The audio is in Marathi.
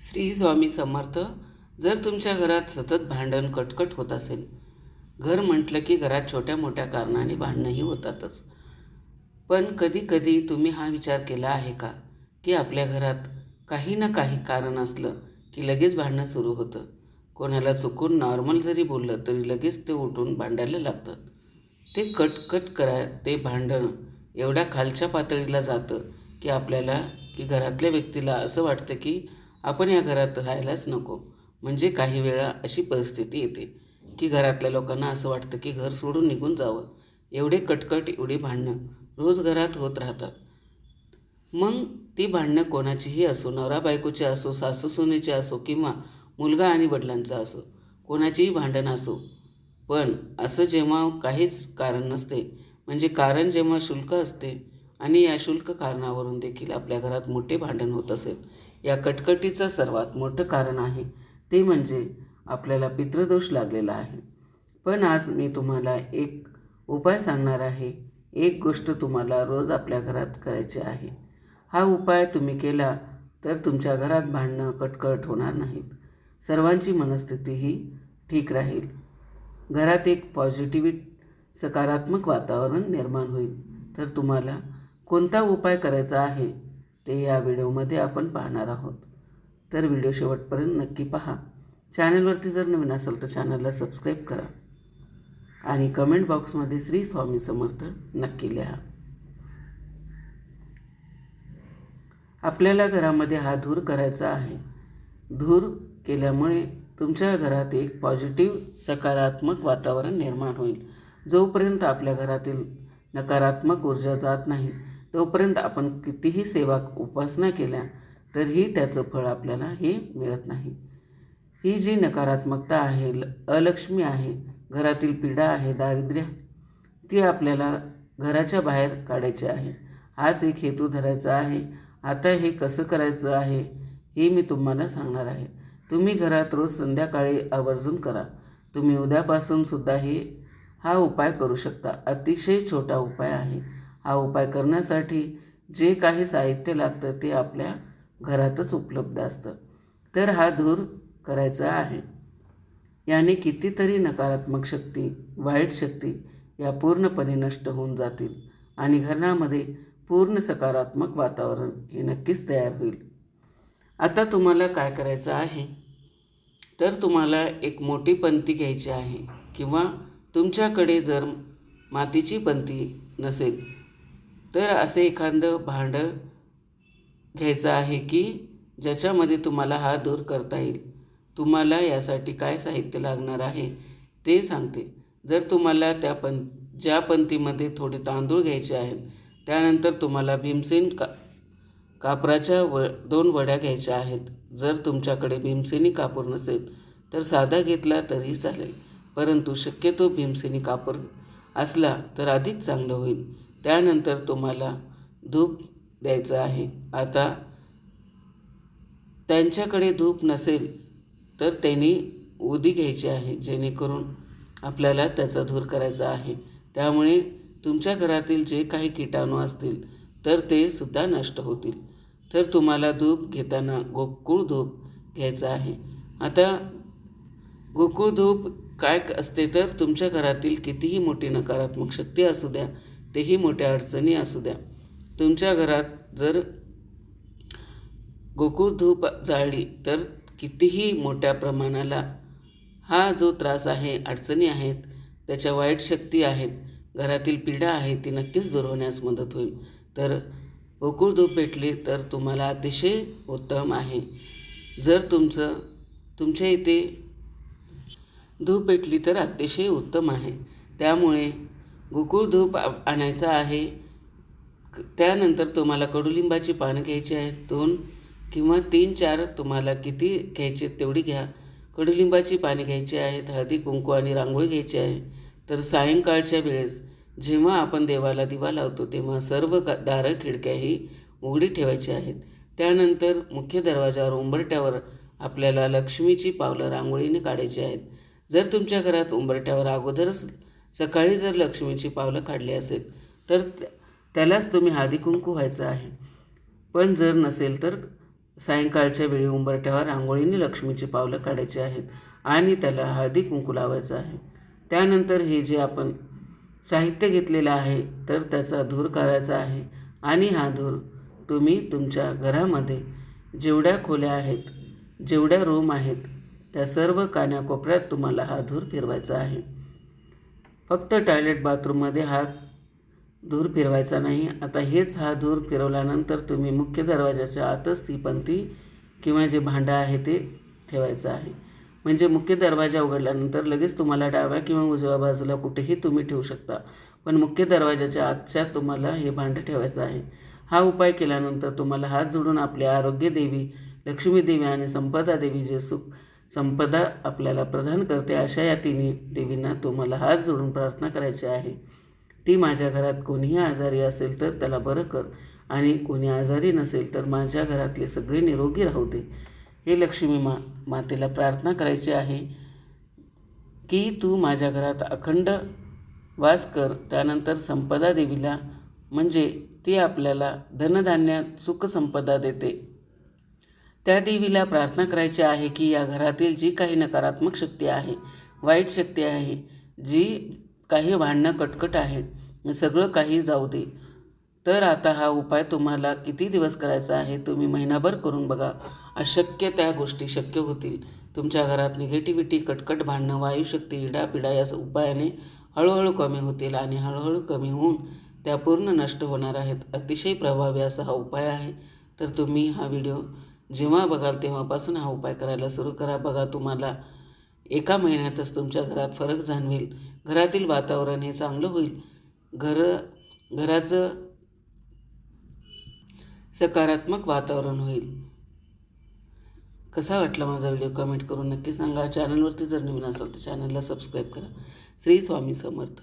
श्री स्वामी समर्थ जर तुमच्या घरात सतत भांडण कटकट होत असेल घर म्हटलं की घरात छोट्या मोठ्या कारणाने भांडणंही होतातच. पण कधी कधी तुम्ही हा विचार केला आहे का की आपल्या घरात काही ना काही कारण असलं की लगेच भांडणं सुरू होतं? कोणाला चुकून नॉर्मल जरी बोललं तरी लगेच ते उठून भांडायला लागतात ते कटकट करा ते भांडण एवढ्या खालच्या पातळीला जातं की आपल्याला की घरातल्या व्यक्तीला असं वाटतं की आपण या घरात राहायलाच नको. म्हणजे काही वेळा अशी परिस्थिती येते की घरातल्या लोकांना असं वाटतं की घर सोडून निघून जावं. एवढे कटकट एवढी भांडणं रोज घरात होत राहतात. मग ती भांडणं कोणाचीही असो नवरा बायकोची असो सासू सुनेची असो किंवा मुलगा आणि वडिलांचा असो कोणाचीही भांडण असो. पण असं जेव्हा काहीच कारण नसते म्हणजे कारण जेव्हा शुल्क असते आणि या शुल्क कारणावरून देखील आपल्या घरात मोठे भांडण होत असेल या कटकटीचं सर्वात मोठं कारण आहे. ते म्हणजे आपल्याला पितृदोष लागलेला आहे. पण आज मी तुम्हाला एक उपाय सांगणार आहे. एक गोष्ट तुम्हाला रोज आपल्या घरात करायची आहे. हा उपाय तुम्ही केला तर तुमच्या घरात भांडणं कटकट होणार नाहीत. सर्वांची मनस्थितीही ठीक राहील. घरात एक पॉझिटिव्ह सकारात्मक वातावरण निर्माण होईल. तर तुम्हाला कोणता उपाय करायचा आहे? ते या व्हिडिओमध्ये आपण पाहणार आहोत. तर व्हिडिओ शेवटपर्यंत नक्की पहा. चॅनलवरती जर नवीन असेल तर चॅनलला सबस्क्राईब करा. आणि कमेंट बॉक्समध्ये श्री स्वामी समर्थ नक्की लिहा. आपल्याला घरामध्ये हा धूर करायचा आहे. धूर केल्यामुळे तुमच्या घरात एक पॉझिटिव्ह सकारात्मक वातावरण निर्माण होईल. जोपर्यंत आपल्या घरातील नकारात्मक ऊर्जा जात नाही तोपर्यंत आपण कितीही सेवा उपासना केल्या तरीही त्याचं फळ आपल्याला हे मिळत नाही. ही जी नकारात्मकता आहे ल अलक्ष्मी आहे घरातील पीडा आहे दारिद्र्य ती आपल्याला घराच्या बाहेर काढायची आहे. हाच एक हेतू धरायचा आहे. आता हे कसं करायचं आहे हे मी तुम्हाला सांगणार आहे. तुम्ही घरात रोज संध्याकाळी आवर्जून करा. तुम्ही उद्यापासून सुद्धा हे हा उपाय करू शकता. अतिशय छोटा उपाय आहे. हा उपाय करण्यासाठी जे काही साहित्य लागतं ते आपल्या घरातच उपलब्ध असतं. तर हा दूर करायचा आहे. याने कितीतरी नकारात्मक शक्ती वाईट शक्ती या पूर्णपणे नष्ट होऊन जातील आणि घरामध्ये पूर्ण सकारात्मक वातावरण हे नक्कीच तयार होईल. आता तुम्हाला काय करायचं आहे? तर तुम्हाला एक मोठी पंती घ्यायची आहे किंवा तुमच्याकडे जर मातीची पंती नसेल तर असे एखादं भांडं घ्यायचं आहे की ज्याच्यामध्ये तुम्हाला हा दूर करता येईल? तुम्हाला यासाठी काय साहित्य लागणार आहे ते सांगते. जर तुम्हाला त्या पं ज्या पंथीमध्ये थोडे तांदूळ घ्यायचे आहेत त्यानंतर तुम्हाला भीमसेन का कापराच्या व दोन वड्या घ्यायच्या आहेत. जर तुमच्याकडे भीमसेनी कापूर नसेल तर साधा घेतला तरी चालेल. परंतु शक्यतो भीमसेनी कापूर असला तर अधिक चांगलं होईल. त्यानंतर तुम्हाला धूप द्यायचं आहे. आता त्यांच्याकडे धूप नसेल तर त्यांनी उदी घ्यायची आहे जेणेकरून आपल्याला त्याचा धूर करायचा आहे. त्यामुळे तुमच्या घरातील जे काही किटाणू असतील तर ते सुद्धा नष्ट होतील. तर तुम्हाला धूप घेताना गोकुळ धूप घ्यायचं आहे. आता गोकुळ धूप काय असते तर तुमच्या घरातील कितीही मोठी नकारात्मक शक्ती असू द्या तेही मोठ्या अडचणी असू द्या. तुमच्या घरात जर गोकुळ धूप जाळली तर कितीही मोठ्या प्रमाणाला हा जो त्रास आहे अडचणी आहेत त्याच्या वाईट शक्ती आहेत घरातील पीडा आहे ती नक्कीच दूर होण्यास मदत होईल. तर गोकुळ धूप भेटली तर तुम्हाला अतिशय उत्तम आहे. जर तुमचं तुमच्या इथे धूप भेटली तर अतिशय उत्तम आहे. त्यामुळे गोकुळ धूप आ- आणायचा आहे. क- त्यानंतर तुम्हाला कडुलिंबाची पानं घ्यायची आहेत. दोन किंवा तीन चार तुम्हाला किती घ्यायचे तेवढी घ्या. कडुलिंबाची पाने घ्यायची आहेत हळदी कुंकू आणि रांगोळी घ्यायची आहे. तर सायंकाळच्या वेळेस जेव्हा आपण देवाला दिवा लावतो तेव्हा सर्व क दारं खिडक्याही उघडी ठेवायची आहेत. त्यानंतर मुख्य दरवाजावर उंबरट्यावर आपल्याला लक्ष्मीची पावलं रांगोळीने काढायची आहेत. जर तुमच्या घरात उंबरट्यावर अगोदरच सकाळी जर लक्ष्मीची पावलं काढली असेल तर त्यालाच तुम्ही हळदी कुंकू व्हायचं आहे. पण जर नसेल तर सायंकाळच्या वेळी उंबरठ्यावर रांगोळीने लक्ष्मीची पावलं काढायची आहेत आणि त्याला हळदी कुंकू लावायचं आहे. त्यानंतर हे जे आपण साहित्य घेतलेलं आहे तर त्याचा धूर करायचा आहे आणि हा धूर तुम्ही तुमच्या घरामध्ये जेवढ्या खोल्या आहेत जेवढ्या रूम आहेत त्या सर्व कान्याकोपऱ्यात तुम्हाला हा धूर फिरवायचा आहे. फक्त टॉयलेट बाथरूममध्ये हा धूर फिरवायचा नाही. आता हेच हा धूर फिरवल्यानंतर तुम्ही मुख्य दरवाजाच्या आतच ती पंथी किंवा जे भांडं आहे ते ठेवायचं आहे. म्हणजे मुख्य दरवाजा उघडल्यानंतर लगेच तुम्हाला डाव्या किंवा उजव्या बाजूला कुठेही तुम्ही ठेवू शकता. पण मुख्य दरवाजाच्या आतच्या तुम्हाला हे भांडं ठेवायचं आहे. हा उपाय केल्यानंतर तुम्हाला हात जोडून आपले आरोग्य देवी लक्ष्मी देवी आणि संपदा देवी जे सुख संपदा आपल्याला प्रदान करते अशा या तिन्ही देवींना तुम्हाला हात जोडून प्रार्थना करायची आहे. ती माझ्या घरात कोणीही आजारी असेल तर त्याला बरं कर आणि कोणी आजारी नसेल तर माझ्या घरातले सगळे निरोगी राहू दे. हे लक्ष्मी मा मातेला प्रार्थना करायची आहे की तू माझ्या घरात अखंड वास कर. त्यानंतर संपदा देवीला म्हणजे ती आपल्याला धनधान्यात सुखसंपदा देते. त्या देवीला प्रार्थना करायची आहे की या घरातील जी काही नकारात्मक शक्ती आहे वाईट शक्ती आहे जी काही भांडणं कटकट आहे सगळं काही जाऊ दे. तर आता हा उपाय तुम्हाला किती दिवस करायचा आहे तुम्ही महिनाभर करून बघा. अशक्य त्या गोष्टी शक्य होतील. तुमच्या घरात निगेटिव्हिटी कटकट भांडणं वायुशक्ती इडापिडा या उपायाने हळूहळू कमी होतील आणि हळूहळू कमी होऊन त्या पूर्ण नष्ट होणार आहेत. अतिशय प्रभावी असा हा उपाय आहे. तर तुम्ही हा व्हिडिओ जेव्हा बघाल तेव्हापासून हा उपाय करायला सुरू करा. बघा तुम्हाला एका महिन्यातच तुमच्या घरात फरक जाणवेल. घरातील वातावरण हे चांगलं होईल. घर घराचं सकारात्मक वातावरण होईल. कसा वाटला माझा व्हिडिओ? कमेंट करून नक्की सांगा. चॅनलवरती जर नवीन असाल तर चॅनलला सबस्क्राईब करा. श्री स्वामी समर्थ.